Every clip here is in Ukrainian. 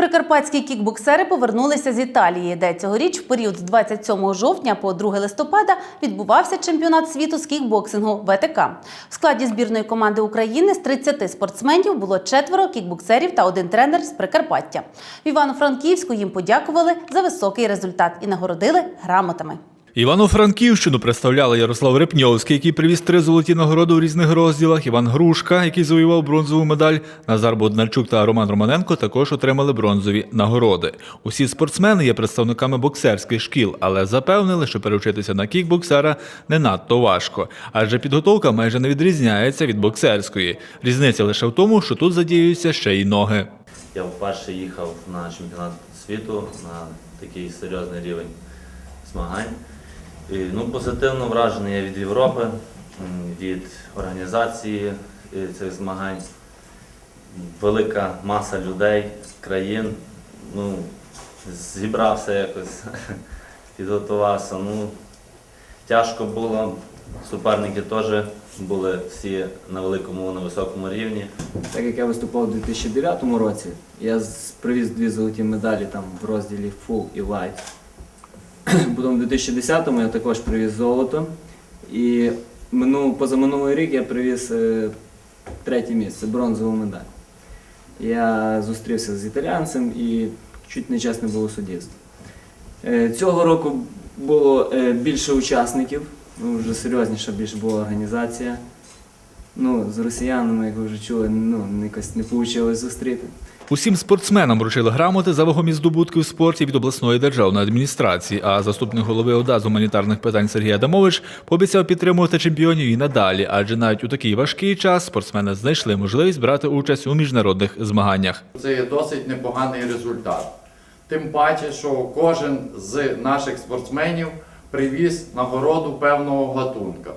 Прикарпатські кікбоксери повернулися з Італії, де цьогоріч в період з 27 жовтня по 2 листопада відбувався чемпіонат світу з кікбоксингу ВТК. В складі збірної команди України з 30 спортсменів було четверо кікбоксерів та один тренер з Прикарпаття. В Івано-Франківську їм подякували за високий результат і нагородили грамотами. Івано-Франківщину представляли Ярослав Репньовський, який привіз три золоті нагороди у різних розділах. Іван Грушка, який завоював бронзову медаль. Назар Боднарчук та Роман Романенко також отримали бронзові нагороди. Усі спортсмени є представниками боксерських шкіл, але запевнили, що перевчитися на кікбоксера не надто важко, адже підготовка майже не відрізняється від боксерської. Різниця лише в тому, що тут задіюються ще й ноги. Я вперше їхав на чемпіонат світу на такий серйозний рівень змагань. Ну, позитивно вражений я від Європи, від організації е, цих змагань. Велика маса людей, країн. Ну, зібрався якось, підготувався. Ну, тяжко було. Суперники теж були всі на великому, на високому рівні. Так як я виступав у 2009 році, я привіз дві золоті медалі там в розділі Full і Light. Потім у 2010-му я також привіз золото. І мину, позаминулий рік я привіз е, третє місце, бронзову медаль. Я зустрівся з італійцем і чуть нечесне було суддівство. Е, Цього року було е, більше учасників, ну, вже серйозніша більше була організація. Ну, з росіянами, як ви вже чули, ну, якось не вийшло зустріти. Усім спортсменам вручили грамоти за вагомі здобутки в спорті від обласної державної адміністрації. А заступник голови ОДА з гуманітарних питань Сергій Адамович пообіцяв підтримувати чемпіонів і надалі, адже навіть у такий важкий час спортсмени знайшли можливість брати участь у міжнародних змаганнях. Це є досить непоганий результат. Тим паче, що кожен з наших спортсменів привіз нагороду певного гатунка.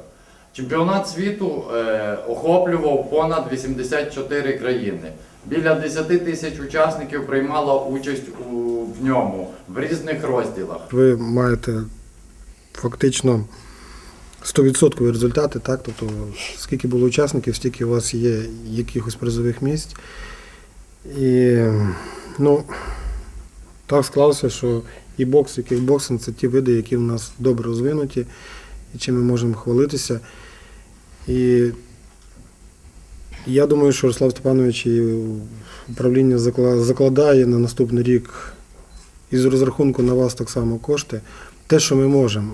Чемпіонат світу е, охоплював понад 84 країни. Біля 10 тисяч учасників приймало участь у, в ньому в різних розділах. ви маєте фактично 100% результати, так? Тобто, скільки було учасників, стільки у вас є якихось призових місць. І ну, так склалося, що і бокс, і кікбоксинг це ті види, які в нас добре розвинуті, і чим ми можемо хвалитися. І я думаю, що Руслав Степанович і управління закладає на наступний рік із розрахунку на вас так само кошти, те, що ми можемо.